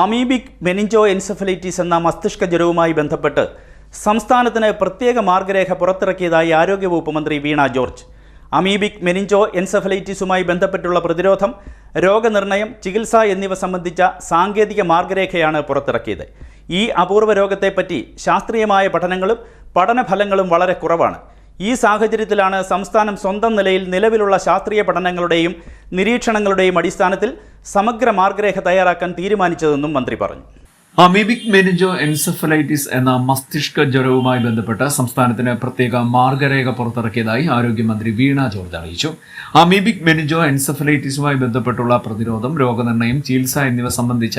Amoebic meningo encephalitis എന്ന മസ്തിഷ്ക ജ്വരവുമായി ബന്ധപ്പെട്ട് സംസ്ഥാനത്തിന് പ്രത്യേക മാർഗരേഖ പുറത്തിറക്കിയതായി ആരോഗ്യവകുപ്പ് മന്ത്രി വീണ ജോർജ്. അമീബിക് മെനിഞ്ചോ എൻസെഫലൈറ്റിസുമായി ബന്ധപ്പെട്ടുള്ള പ്രതിരോധം രോഗനിർണയം ചികിത്സ എന്നിവ സംബന്ധിച്ച സാങ്കേതിക മാർഗരേഖയാണ് പുറത്തിറക്കിയത്. ഈ അപൂർവ രോഗത്തെപ്പറ്റി ശാസ്ത്രീയമായ പഠനങ്ങളും പഠനഫലങ്ങളും വളരെ കുറവാണ്. ഈ സാഹചര്യത്തിലാണ് സംസ്ഥാനം സ്വന്തം നിലയിൽ നിലവിലുള്ള ശാസ്ത്രീയ പഠനങ്ങളുടെയും നിരീക്ഷണങ്ങളുടെയും അടിസ്ഥാനത്തിൽ സമഗ്ര മാർഗരേഖ തയ്യാറാക്കാൻ തീരുമാനിച്ചതെന്നും മന്ത്രി പറഞ്ഞു. അമീബിക് മെനിഞ്ചോ എൻസെഫലൈറ്റിസ് എന്ന മസ്തിഷ്ക ജ്വരവുമായി ബന്ധപ്പെട്ട് സംസ്ഥാനത്തിന് പ്രത്യേക മാർഗരേഖ പുറത്തിറക്കിയതായി ആരോഗ്യമന്ത്രി വീണ ജോർജ് അറിയിച്ചു. അമീബിക് മെനിഞ്ചോ എൻസെഫലൈറ്റിസുമായി ബന്ധപ്പെട്ടുള്ള പ്രതിരോധം രോഗനിർണയം ചികിത്സ എന്നിവ സംബന്ധിച്ച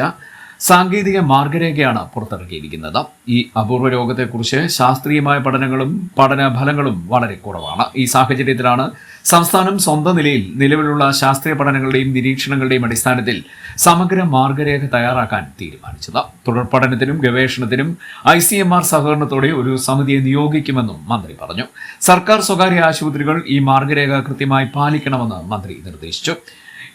സാങ്കേതിക മാർഗരേഖയാണ് പുറത്തിറക്കിയിരിക്കുന്നത്. ഈ അപൂർവ രോഗത്തെക്കുറിച്ച് ശാസ്ത്രീയമായ പഠനങ്ങളും പഠന ഫലങ്ങളും വളരെ കുറവാണ്. ഈ സാഹചര്യത്തിലാണ് സംസ്ഥാനം സ്വന്തം നിലയിൽ നിലവിലുള്ള ശാസ്ത്രീയ പഠനങ്ങളുടെയും നിരീക്ഷണങ്ങളുടെയും അടിസ്ഥാനത്തിൽ സമഗ്ര മാർഗരേഖ തയ്യാറാക്കാൻ തീരുമാനിച്ചത്. തുടർ പഠനത്തിനും ഗവേഷണത്തിനും ഐ സി എം ആർ സഹകരണത്തോടെ ഒരു സമിതിയെ നിയോഗിക്കുമെന്നും മന്ത്രി പറഞ്ഞു. സർക്കാർ സ്വകാര്യ ആശുപത്രികൾ ഈ മാർഗരേഖ കൃത്യമായി പാലിക്കണമെന്ന് മന്ത്രി നിർദ്ദേശിച്ചു.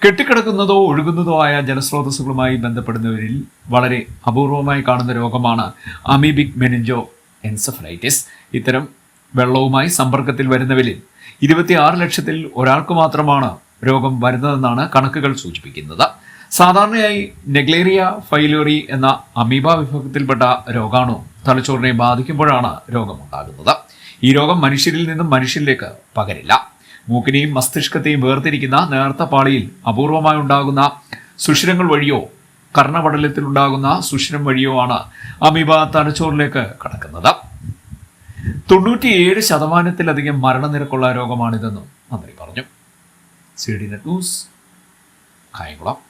കെട്ടിക്കിടക്കുന്നതോ ഒഴുകുന്നതോ ആയ ജലസ്രോതസ്സുകളുമായി ബന്ധപ്പെടുന്നവരിൽ വളരെ അപൂർവമായി കാണുന്ന രോഗമാണ് അമീബിക് മെനിഞ്ചോ എൻസഫലൈറ്റിസ് ഇത്തരം വെള്ളവുമായി സമ്പർക്കത്തിൽ വരുന്നവരിൽ ഇരുപത്തിയാറ് ലക്ഷത്തിൽ ഒരാൾക്ക് മാത്രമാണ് രോഗം വരുന്നതെന്നാണ് കണക്കുകൾ സൂചിപ്പിക്കുന്നത്. സാധാരണയായി നെഗ്ലേറിയ ഫൈലോറി എന്ന അമീബ വിഭാഗത്തിൽപ്പെട്ട രോഗാണു തലച്ചോറിനെ ബാധിക്കുമ്പോഴാണ് രോഗമുണ്ടാകുന്നത്. ഈ രോഗം മനുഷ്യരിൽ നിന്നും മനുഷ്യരിലേക്ക് പകരില്ല. മൂക്കിനെയും മസ്തിഷ്കത്തെയും വേർതിരിക്കുന്ന നേർത്ത പാളിയിൽ അപൂർവമായി ഉണ്ടാകുന്ന സുഷിരങ്ങൾ വഴിയോ കർണപടലത്തിലുണ്ടാകുന്ന സുഷിരം വഴിയോ ആണ് അമീബ തലച്ചോറിലേക്ക് കടക്കുന്നത്. തൊണ്ണൂറ്റിയേഴ് ശതമാനത്തിലധികം മരണനിരക്കുള്ള രോഗമാണിതെന്നും മന്ത്രി പറഞ്ഞു. C D net news Kayamkulam.